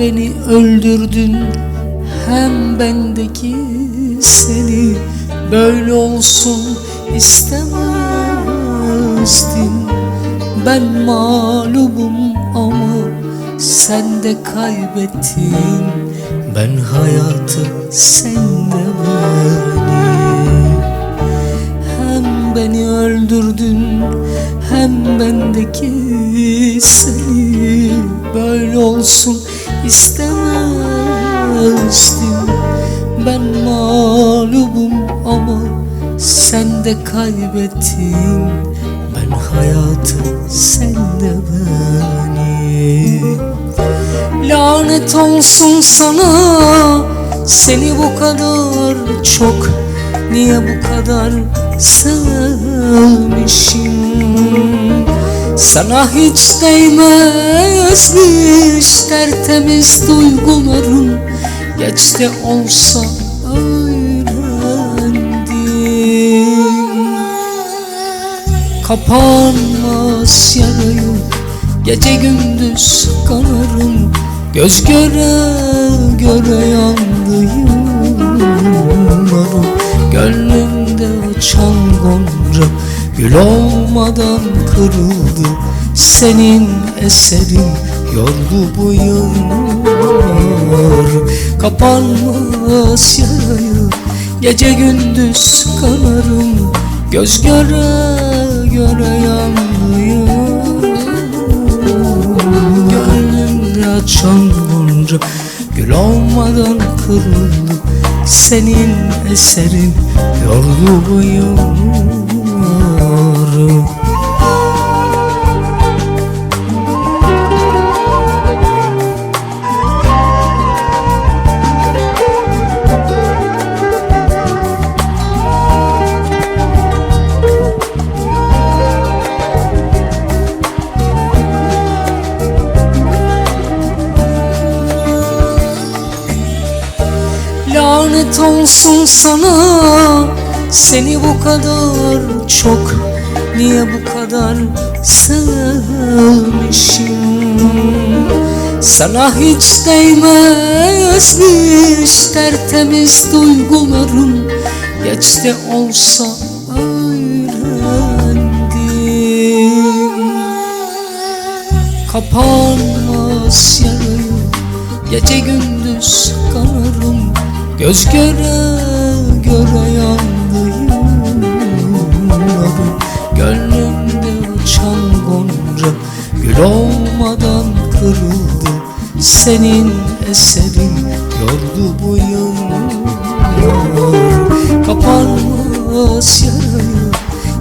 Beni öldürdün. Hem bendeki seni Böyle olsun istemezdim. Ben mağlubum ama sen de kaybettin. Ben hayatı sen de beni Hem beni öldürdün hem bendeki seni Böyle olsun istemezdim. Ben mağlubum ama sen de kaybettin Ben hayatı sen de beni Lanet olsun sana Seni bu kadar çok Niye bu kadar sevmişim Sana hiç değmezmiş Tertemiz duygularım Geç de olsa öğrendim. Kapanmaz yarayım Gece gündüz kanarım Göz göre göre yandı yıllarım Gönlümde açan gonca Gül olmadan kırıldı. Senin eserin yordu bu yıllar. Kapanmaz yarayı Gece gündüz kanarım Göz göre göre yandı Gönlümde açan gonca Gül olmadan kırıldı. Senin eserin yordu bu yılları Lanet olsun sana. Seni bu kadar çok Niye bu kadar sevmişim? Sana hiç değmezmiş Tertemiz duygularım Geç de olsa öğrendim. Kapanmaz yarayı Gece gündüz kanarım Göz göre göre yandı yıllarım Gönlümde uçan gonca Gül olmadan kırıldı. Senin eserin yordu bu yıllar. Kapanmaz yarayı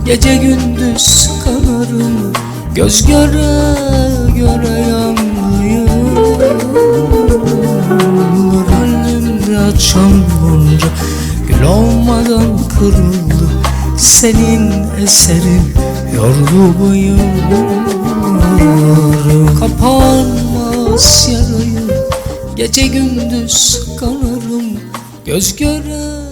Gece gündüz kanarım Göz göre olmadan kırıldı Senin eserin yordu bu yılları Kapanmaz yarayı. Gece gündüz kanarım Göz göre